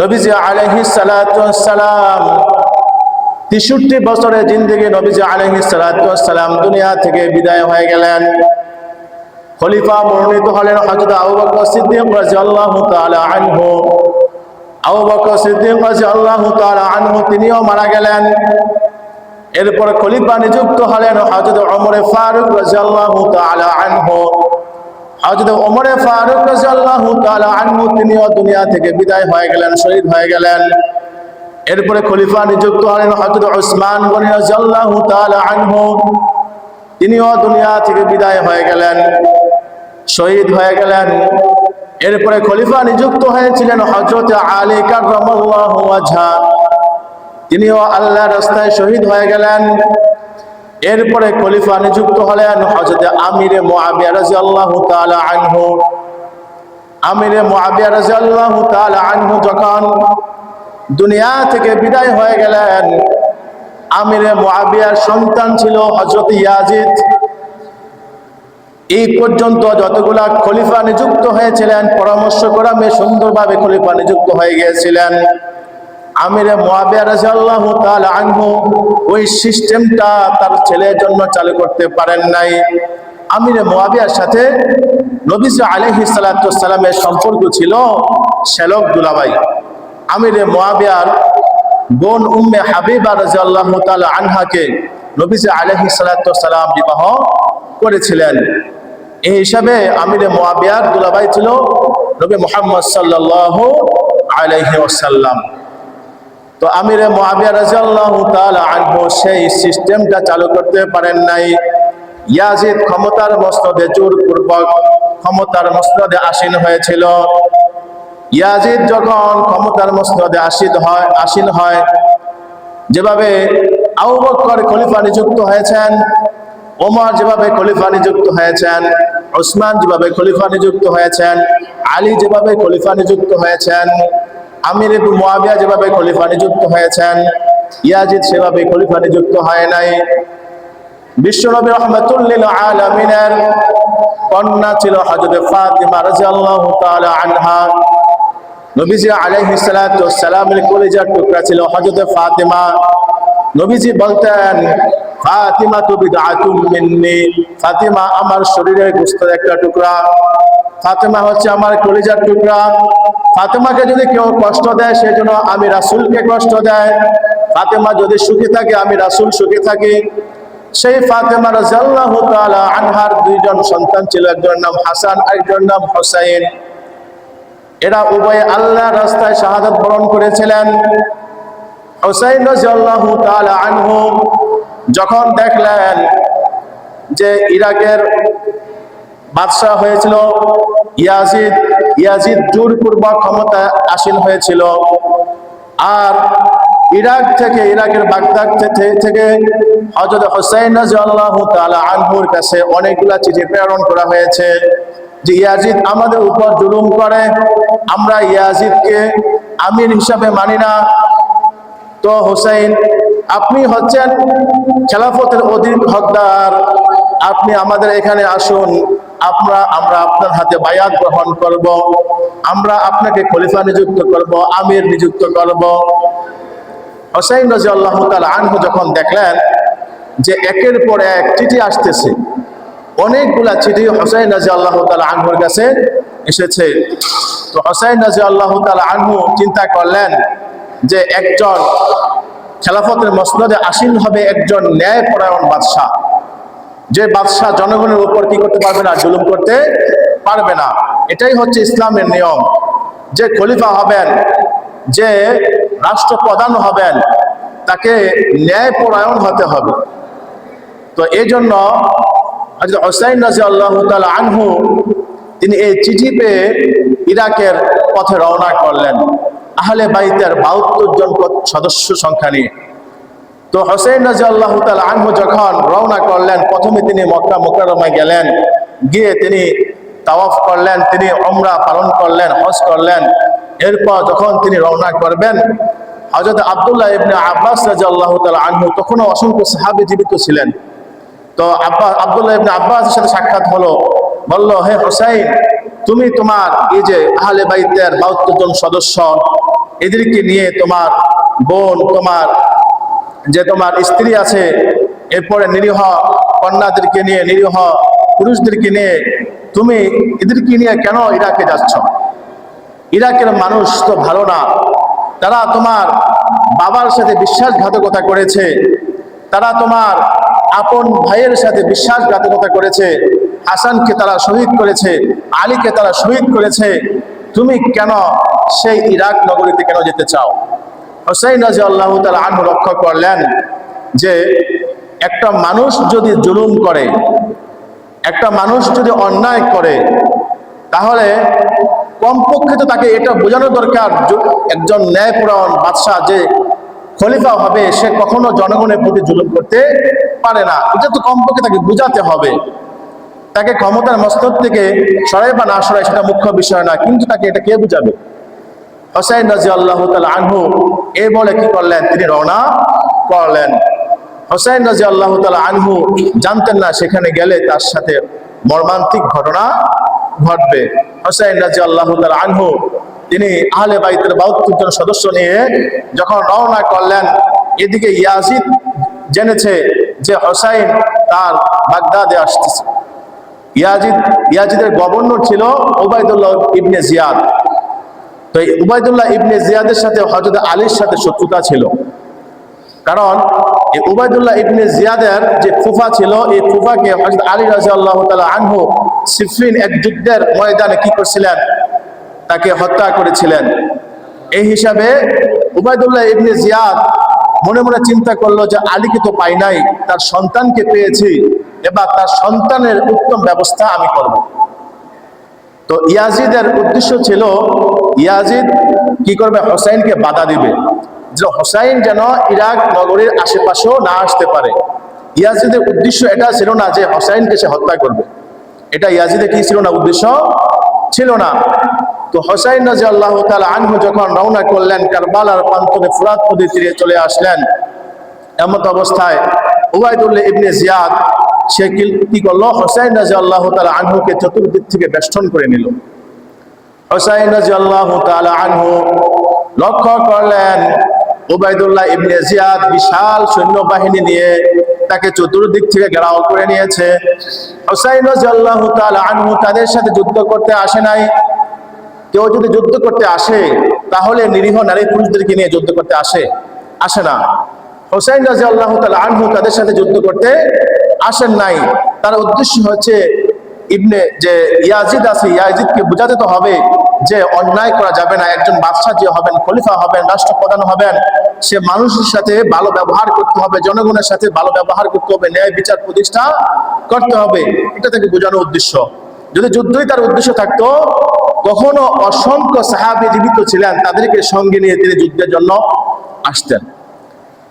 নবীজি আলহি সালাম তেষট্টি বছরের জিন্দিগি নবীজি আলহি সালাম দুনিয়া থেকে বিদায় হয়ে গেলেন। খলিফা মনোনীত হলেন হজরত তিনিও মারা গেলেন। এরপর খলিফা নিযুক্ত হলেন হযরত ওমর ফারুক রাদিয়াল্লাহু তাআলা ফারুক তিনিও দুনিয়া থেকে বিদায় হয়ে গেলেন, শহীদ হয়ে গেলেন। এরপরে খলিফা নিযুক্ত হলেন হযরত ওসমান গনি রাদিয়াল্লাহু তাআলা তিনিও দুনিয়া থেকে বিদায় হয়ে গেলেন, শহীদ হয়ে গেলেন। এরপরে খলিফা নিযুক্ত হয়েছিলেন হজরত আলী ওয়াজহা তিনিও আল্লাহ রাস্তায় শহীদ হয়ে গেলেন। এরপরে খলিফা নিযুক্ত হলেন হজরত আমিরে মুআবিয়া রাদিয়াল্লাহু তাআলা আনহু। আমিরে মুআবিয়া রাদিয়াল্লাহু তাআলা আনহু যখন দুনিয়া থেকে বিদায় হয়ে গেলেন, আমিরে মুআবিয়ার সন্তান ছিল হযরত ইয়াজিদ। এই পর্যন্ত যতগুলা খলিফা নিযুক্ত হয়েছিলেন, পরামর্শ ক্রমে সুন্দরভাবে খলিফা নিযুক্ত হয়ে গিয়েছিলেন। আমিরে মুআবিয়া রাদিয়াল্লাহু তাআলা আনহু, ওই সিস্টেমটা তার ছেলের জন্য চালু করতে পারেন নাই। আমিরে মুআবিয়ার সাথে নবী আলাইহিস সালাতু সালামের সম্পর্ক ছিল শ্যালক দুলাভাই। আমিরে মুআবিয়ার বোন উম্মে হাবিবা রাদিয়াল্লাহু তাআলা আনহাকে নবী আলাইহিস সালাতু সালাম বিবাহ করেছিলেন। এই হিসাবে আমিরে মুআবিয়ার দুলাভাই ছিল নবী মোহাম্মদ সাল্লাল্লাহু আলাইহি ওয়াসাল্লাম। তো আমিরে মুআবিয়া রাদিয়াল্লাহু তাআলা আনহু সেই সিস্টেমটা চালু করতে পারেন নাই। ইয়াজিদ ক্ষমতার মসনদে জোরপূর্বক ক্ষমতার মসনদে আসীন হয়েছিল। ইয়াজিদ যখন ক্ষমতার মসনদে আসীন হয় আসীন হয়, যেভাবে আবু বকর খলিফা নিযুক্ত হয়েছেন, ওমর যেভাবে খলিফা নিযুক্ত হয়েছেন, ওসমান যেভাবে খলিফা নিযুক্ত হয়েছেন, আলী যেভাবে খলিফা নিযুক্ত হয়েছেন আমির ইবনে মুয়াবিয়া যেভাবে খলিফা নিযুক্ত হয়েছেন, ইয়াজিদ সেভাবে খলিফা নিযুক্ত হয় নাই। ছিল ফাতিমা আনহা। টুকরা ছিল ফাতিমা। নবীজি বলতেন মিন্নি। ফাতিমা, আমার শরীরের গোশতের একটা টুকরা। ফাতিমা হচ্ছে, আমার কলিজার টুকরা। ফাতেমাকে যদি কেউ কষ্ট দেয়, সেজন্য আমি রাসূলকে কষ্ট দেয়। ফাতেমা যদি সুখী থাকে, আমি রাসূল সুখী থাকি। সেই ফাতেমা রাদিয়াল্লাহু তাআলা আনহার দুইজন সন্তান ছিল একজনের নাম হাসান আরেকজনের নাম হোসাইন। এরা উভয়ে আল্লাহর রাস্তায় শাহাদাত বরণ করেছিলেন। হোসাইন রাদিয়াল্লাহু তাআলা আনহু যখন দেখলেন যে ইরাকের বাদশাহ হয়েছিল ইয়াজিদ ইয়াজিদ জোরপূর্বক ক্ষমতা আসীন হয়েছিল। আর ইরাক থেকে, ইরাকের বাগদাদ থেকে- হজরত হোসাইন আনহুর কাছে অনেকগুলা চিঠি প্রেরণ করা হয়েছে যে, ইয়াজিদ আমাদের উপর জুলুম করে, আমরা ইয়াজিদকে আমির হিসাবে মানি না। তো হোসেন আপনি হচ্ছেন খেলাফতের অধিক হকদার, আপনি আমাদের এখানে আসুন। আমরা আমরা আপনার হাতে বায়াত গ্রহণ করব। আমরা আপনাকে খলিফা নিযুক্ত করব, আমির নিযুক্ত করব। হোসাইন রাজি আল্লাহ আনহু যখন দেখলেন যে একের পর এক চিঠি আসতেছে, অনেকগুলা চিঠি হোসাইন রাজি আল্লাহ আনহুর কাছে এসেছে। তো হোসাইন রাজি আল্লাহ আনহু চিন্তা করলেন যে একজন খেলাফতের মসনদে আসীন হবে, একজন ন্যায়পরায়ণ বাদশাহ। যে বাদশাহ জনগণের উপর কি করতে পারবে না, জুলুম করতে পারবে না। এটাই হচ্ছে ইসলামের নিয়ম। যে খলিফা হবেন, যে রাষ্ট্রপ্রধান হবেন, তাকে ন্যায়পরায়ণ হতে হবে। তো এই জন্য হোসাইন রাজি আল্লাহ আনহু, তিনি এই চিঠি পেয়ে ইরাকের পথে রওনা করলেন। আহলে বাইতের বাহাত্তর জন সদস্য সংখ্যা নিয়ে। তো হোসেন রাজি আল্লাহ আনহু যখন রওনা করলেন, প্রথমে তিনি মক্কা মোকাররমায় গেলেন, গিয়ে তিনি তাওয়াফ করলেন, তিনি ওমরা পালন করলেন, হজ করলেন। এরপর যখন তিনি রওনা করবেন হজরত আবদুল্লাহ ইবনে আব্বাস রাজি আল্লাহ আনহু তখনও অসংখ্য সাহাবি জীবিত ছিলেন। তো আব্বা, আব্দুল্লাহ ইবনে আব্বাসের সাথে সাক্ষাৎ হলো, বলল, হে হোসাইন, তুমি তোমার এই যে আহলে বাইতের বাহাত্তর জন সদস্য, এদেরকে নিয়ে তোমার বোন, তোমার যে তোমার স্ত্রী আছে, এরপরে নিরীহ কন্যাদেরকে নিয়ে, নিরীহ পুরুষদেরকে নিয়ে, তুমি এদেরকে নিয়ে কেন ইরাকে যাচ্ছ? ইরাকের মানুষ তো ভালো না। তারা তোমার বাবার সাথে বিশ্বাসঘাতকতা করেছে। তারা তোমার আপন ভাইয়ের সাথে বিশ্বাসঘাতকতা করেছে। হাসানকে তারা শহীদ করেছে, আলীকে তারা শহীদ করেছে। তুমি কেন সেই ইরাক নগরীতে কেন যেতে চাও? হোসাইন রাজি আল্লাহ তালা আনহু লক্ষ্য করলেন যে একটা মানুষ যদি জুলুম করে, একটা মানুষ যদি অন্যায় করে, তাহলে কমপক্ষে তো তাকে এটা বোঝানো দরকার একজন ন্যায়পরায়ণ বাদশাহ যে খলিফা হবে, সে কখনো জনগণের প্রতি জুলুম করতে পারে না। এটা তো কমপক্ষে তাকে বোঝাতে হবে। তাকে ক্ষমতার মস্তক থেকে সরাই বা না সরাই সেটা মুখ্য বিষয় না, কিন্তু তাকে এটা কে বুঝাবে? হোসাইন রাজি আল্লাহ আনহু এই বলে কি করলেন? তিনি রওনা করলেন। হোসাইন রাজি আল্লাহ আনহু জানতেন না সেখানে গেলে তার সাথে মর্মান্তিক ঘটনা ঘটবে। হোসাইন রাজি আল্লাহ আনহু তিনি আহলে বাইতের বাহাত্তর জন সদস্য নিয়ে যখন রওনা করলেন, এদিকে ইয়াজিদ জেনেছে যে হোসাইন তার বাগদাদে আসতেছে। ইয়াজিদ, ইয়াজিদের গভর্নর ছিল ওবায়দুল্লাহ ইবনে জিয়াদ। তো এই উবায়দুল্লাহ ইবনে জিয়াদের সাথে হজরত আলীর সাথে শত্রুতা ছিল। কারণ এই উবায়দুল্লাহ ইবনে জিয়াদের যে ফুফা ছিল, এই ফুফাকে হজরত আলী রাজা আল্লাহ তালা আনহু সিফরিন এক যুদ্ধের ময়দানে কি করছিলেন? তাকে হত্যা করেছিলেন। এই হিসাবে উবায়দুল্লাহ ইবনে জিয়াদ মনে মনে চিন্তা করল যে আলীকে তো পাই নাই, তার সন্তানকে পেয়েছি, এবার তার সন্তানের উত্তম ব্যবস্থা আমি করব। তো ইয়াজিদের উদ্দেশ্য ছিল, ইয়াজিদ কি করবে? হোসাইনকে বাধা দিবে। যে হোসাইন যেন ইরাক নগরীর আশেপাশেও না আসতে পারে। ইয়াজিদের উদ্দেশ্য এটা ছিল না যে হোসাইনকে সে হত্যা করবে। এটা ইয়াজিদের কি ছিল না? উদ্দেশ্য ছিল না। তো হোসাইন রাজি আল্লাহ আনহু যখন রওনা করলেন, কারবালার প্রান্তরে ফুরাত নদী তীরে চলে আসলেন, এমত অবস্থায় উবায়দুল্লাহ ইবনে জিয়াদ সে কি- করল? হোসাইন রাজি আল্লাহ তালা আনহুকে চতুর্দিক থেকে বেষ্টন করে নিল। হোসাইন রাজি আল্লাহ তালা আনহু লক্ষ্য করলেন উবাইদুল্লাহ ইবনে জিয়াদ বিশাল সৈন্যবাহিনী নিয়ে তাকে চতুর্দিক থেকে ঘেরাও করে নিয়েছে। হোসাইন আল্লাহ তালা আনহু তাদের সাথে যুদ্ধ করতে আসে নাই। কেউ যদি যুদ্ধ করতে আসে, তাহলে নিরীহ নারী পুরুষদেরকে নিয়ে যুদ্ধ করতে আসে আসে না। হোসাইন রাজি আল্লাহ তালা আনহু তাদের সাথে যুদ্ধ করতে আসেন নাই। তার উদ্দেশ্য হচ্ছে ইবনে যে ইয়াজিদ আছে, ইয়াজিদকে বোঝাতে তো হবে যে অন্যায় করা যাবে না। একজন বাদশাহ যে হবেন, খলিফা হবেন, রাষ্ট্রপ্রধান হবেন, সে মানুষের সাথে ভালো ব্যবহার করতে হবে, জনগণের সাথে ভালো ব্যবহার করতে হবে, ন্যায় বিচার প্রতিষ্ঠা করতে হবে। এটা থেকে বোঝানোর উদ্দেশ্য। যদি যুদ্ধই তার উদ্দেশ্য থাকতো, কখনো অসংখ্য সাহাবি জীবিত ছিলেন, তাদেরকে সঙ্গে নিয়ে তিনি যুদ্ধের জন্য আসতেন।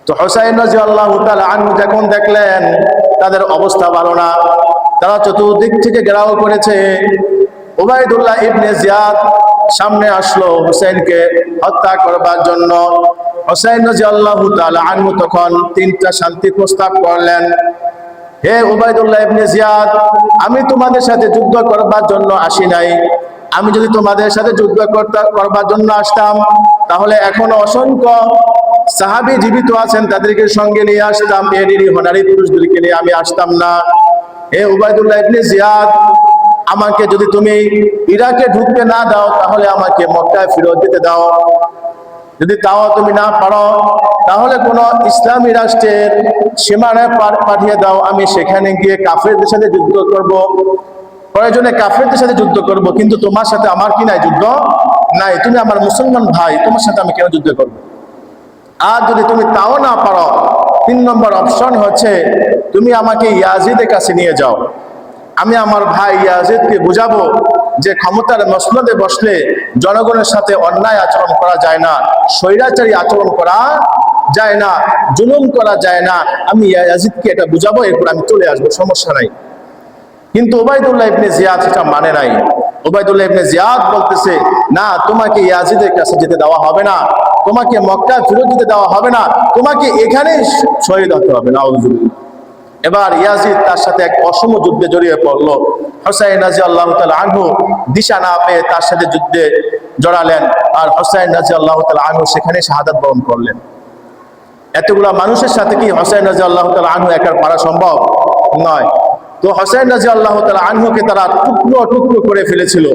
তো হোসাইন রাজি আল্লাহ আনহু যখন দেখলেন তাদের অবস্থা ভালো না, তারা চতুর্দিক থেকে ঘেরাও করেছে ওবায়দুল্লাহ ইবনে জিয়াদ সামনে আসলো হুসেনকে হত্যা করবার জন্য। হোসাইন রাজি আল্লাহ আনহু তখন তিনটা শান্তি প্রস্তাব করলেন, হে উবাইদুল্লাহ ইবনে জিয়াদ, আমি তোমাদের সাথে যুদ্ধ করবার জন্য আসি নাই। আমি যদি তোমাদের সাথে যুদ্ধ করতে, করবার জন্য আসতাম, তাহলে এখনও অসংখ্য সাহাবি জীবিত আছেন, তাদেরকে সঙ্গে নিয়ে আসতাম। এ নিরীহ নারী পুরুষদেরকে নিয়ে আমি আসতাম না। হে উবাইদুল্লাহ ইবনে জিয়াদ, আমাকে যদি তুমি ইরাকে ঢুকতে না দাও, তাহলে আমাকে মক্কায় ফেরত দিতে দাও। যদি তাও তুমি না পারো, তাহলে কোন ইসলামী রাষ্ট্রের সীমানায় পাঠিয়ে দাও। আমি সেখানে গিয়ে কাফেরদের সাথে যুদ্ধ করব। প্রয়োজনে কাফেরদের সাথে যুদ্ধ করব, কিন্তু তোমার সাথে আমার কি নাই যুদ্ধ? নাই। তুমি আমার মুসলমান ভাই, তোমার সাথে আমি কেন যুদ্ধ করব? আর যদি তুমি তাও না পারো, তিন নম্বর অপশন হচ্ছে তুমি আমাকে ইয়াজিদের কাছে নিয়ে যাও। আমি আমার ভাই ইয়াজিদকে বুঝাবো যে ক্ষমতার মসনদে বসলে জনগণের সাথে অন্যায় আচরণ করা যায় না, স্বৈরাচারী আচরণ করা যায় না, জুলুম করা যায় না। আমি ইয়াজিদকে এটা বুঝাবো, এরপর আমি চলে আসব, সমস্যা নাই। কিন্তু ওবায়দুল্লাহ ইবনে জিয়াদ সেটা মানে নাই। ওবায়দুল্লাহ ইবনে জিয়াদ বলতেছে, না, তোমাকে ইয়াজিদের কাছে যেতে দেওয়া হবে না, তোমাকে মক্কা ফেরত দিতে দেওয়া হবে না, তোমাকে এখানেই শহীদ হতে হবে না এবার ইয়াজিদ তার সাথে এক অসম যুদ্ধে জড়িয়ে পড়ল। হোসাইন রাজি আল্লাহ আনহু দিশা না পেয়ে তার সাথে যুদ্ধে জড়ালেন আর হোসাইন রাজি আল্লাহ আনহু সেখানে শাহাদাত বরণ করলেন। এতগুলা মানুষের সাথে কি হোসেন রাজি আল্লাহ আনহু একার পারা সম্ভব? নয়। তো হোসেন রাজি আল্লাহ তালা আনহুকে তারা টুকরো টুকরো করে ফেলেছিল।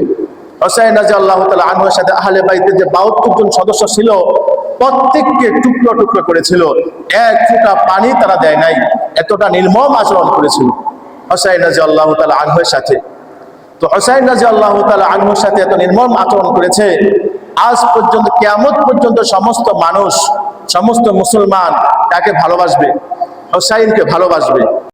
হোসেন রাজি আল্লাহ তালা আনহুর সাথে আহলে বাইতে যে বাহাত্তর জন সদস্য ছিল, প্রত্যেককে টুকরো টুকরো করেছিল। এক ফুটা পানি তারা দেয় নাই, এতটা নির্মম আচরণ করেছিল হোসেন রাজি আল্লাহ তালা আনহুর সাথে। তো হোসাইন রাজি আল্লাহ তালা আনহুর সাথে এত নির্মম আচরণ করেছে, আজ পর্যন্ত, কেয়ামত পর্যন্ত সমস্ত মানুষ, সমস্ত মুসলমান তাকে ভালোবাসবে, হোসাইনকে ভালোবাসবে।